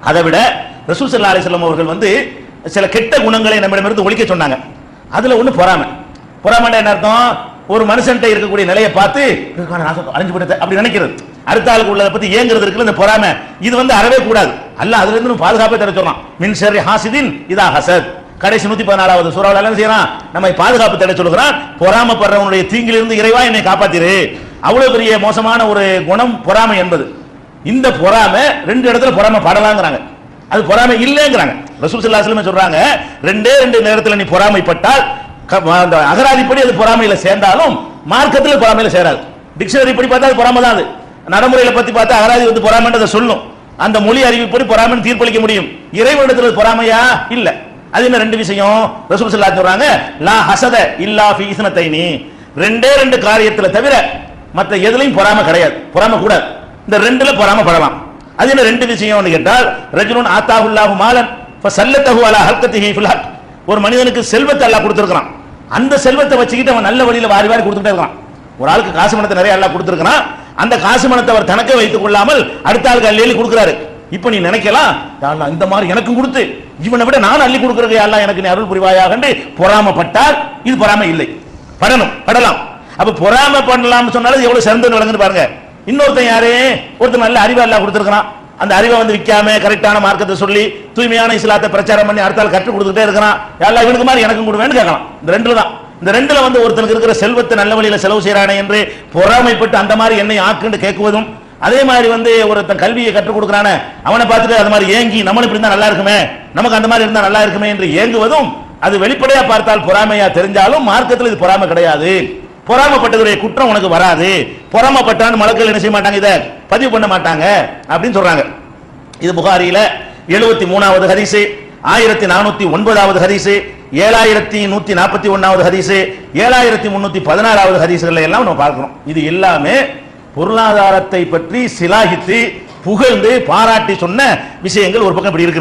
அதை விட ரசூல் சல்லா அலிஸ்லாம் அவர்கள் வந்து சில கெட்ட குணங்களை நம்மிடமிருந்து ஒழிக்க சொன்னாங்க. அதுல ஒண்ணு பொறாமை. பொறாமைன்னா என்ன அர்த்தம்? ஒரு மனுஷன்ட்ட இருக்கக்கூடிய நிலையை பார்த்து அழிஞ்சு போயிடுது அப்படி நினைக்கிறது. அடுத்த ஆளுக்கு உள்ளதை பத்தி ஏங்குறது இருக்குல்ல இந்த பொறாமை. இது வந்து அறவே கூடாது. அல்ல அதுல இருந்து பாதுகாப்பை தர சொல்றான். மின் ஷர்ரி ஹாசிதின் இதா ஹசத். கடைசி நூத்தி பதினாறாவது சூறாவில் என்ன செய்யறான்? நம்மை பாதுகாப்பு தேட சொல்லுகிறான். பொறாமப்படுறவனுடைய தீங்கிலிருந்து இறைவா என்னை காப்பாத்திரு. அவ்வளவு பெரிய மோசமான ஒரு குணம் பொறாமை என்பது. இந்த பொறாமை ரெண்டு இடத்துல பொறாமை படலாங்கிறாங்க. அது பொறாமை இல்லைங்கிறாங்க. ரசூல் ஸல்லல்லாஹு சொல்றாங்க ரெண்டே ரெண்டு நேரத்தில் நீ பொறாமைப்பட்டால் க- அந்த அகராதிப்படி அது பொறாமையில சேர்ந்தாலும் மார்க்கத்தில் பொறாமையில சேராது. டிக்ஷனரி படி பார்த்தா அது பொறாமை தான் அது. நடைமுறையில பத்தி பார்த்தா அகராதி வந்து பொறாமைன்றதை சொல்லும். அந்த மொழி அறிவிப்படி பொறாமைன்னு தீர்ப்பளிக்க முடியும். இறைவனிடத்தில் பொறாமையா? இல்ல. அது என்ன ரெண்டு விஷயம்? ரசூல் சல்லா சொல்றாங்க லா ஹசத இல்லா ஃபீசனத்தை நீ ரெண்டே ரெண்டு காரியத்தில் தவிர மற்ற எதுலையும் பொறாமை கிடையாது. பொறாமை கூடாது. இந்த ரெண்டுல பொறாமை படலாம். அது என்ன ரெண்டு விஷயம்னு கேட்டால் ரஜுனன் ஆத்தாஹுல்லாஹு மாலன் ஃபசல்லத்தஹு அலா ஹல்கத்திஹி ஃபில் ஒரு மனிதனுக்கு செல்வத்தை அல்லாஹ் கொடுத்திருக்கான் அந்த செல்வத்தை வச்சுக்கிட்டு அவன் நல்ல வழியில வாரி வாரி கொடுத்துட்டே இருக்கான். ஒரு ஆளுக்கு காசு மனத்தை நிறைய அல்லாஹ் கொடுத்திருக்கான் அந்த காசு மனத்தை அவர் தனக்கே வைத்துக் கொள்ளாமல் அடுத்த ஆளுக்கு அள்ளி கொடுக்குறாரு. இப்போ நீ நினைக்கலாம் யா இந்த மாதிரி எனக்கும் கொடுத்து. இவனை விட நான் அள்ளி கொடுக்குறது அல்லாஹ் எனக்கு நீ அருள் புரிவாயாக பொறாமப்பட்டால் இது பொறாமை இல்லை. படணும் படலாம். அப்ப பொறாமை பண்ணலாம்னு சொன்னாலும் எவ்வளவு சிறந்து விளங்குன்னு பாருங்க. இன்னொருத்தன் யாரு? ஒருத்தன் நல்ல அறிவை எல்லாம் கொடுத்துருக்கான் அந்த அறிவை வந்து விற்காம கரெக்டான மார்க்கத்தை சொல்லி தூய்மையான இஸ்லாத்தை பிரச்சாரம் பண்ணி அடுத்தால் கற்றுக் கொடுத்துட்டே இருக்கிறான். எல்லாம் இவனுக்கு மாதிரி எனக்கும் கொடுவேன்னு கேட்கலாம். இந்த ரெண்டு தான் இந்த ரெண்டுல வந்து ஒருத்தனுக்கு இருக்கிற செல்வத்தை நல்ல வழியில செலவு செய்யறானே என்று பொறாமைப்பட்டு அந்த மாதிரி என்னை ஆக்குன்னு கேட்குவதும் அதே மாதிரி வந்து ஒருத்தன் கல்வியை கற்றுக் கொடுக்குறானே அவனை பார்த்துட்டு அது மாதிரி ஏங்கி நம்மளும் இப்படி இருந்தா நல்லா இருக்குமே நமக்கு அந்த மாதிரி இருந்தா நல்லா இருக்குமே என்று ஏங்குவதும் அது வெளிப்படையா பார்த்தால் பொறாமையா தெரிஞ்சாலும் மார்க்கத்தில் இது பொறாமை கிடையாது. பொறாமப்பட்டதுடைய குற்றம் உனக்கு வராது. பொறாமப்பட்டான்னு மலக்கள் என்ன செய்ய மாட்டாங்க? இதை பதிவு பண்ண மாட்டாங்க. அப்படின்னு சொல்றாங்க. இது புகாரியில எழுபத்தி மூணாவது ஹரிசு ஆயிரத்தி நானூத்தி ஒன்பதாவது ஹரிசு ஏழாயிரத்தி நூத்தி நாற்பத்தி ஒன்னாவது ஹரிசு ஏழாயிரத்தி முன்னூத்தி பதினாறாவது ஹரிசுகளை எல்லாம் நம்ம பார்க்கிறோம் இது எல்லாமே பொருளாதாரத்தை பற்றி சிலாகித்து புகழ்ந்து பாராட்டி சொன்ன விஷயங்கள் ஒரு பக்கம் இப்படி இருக்கு.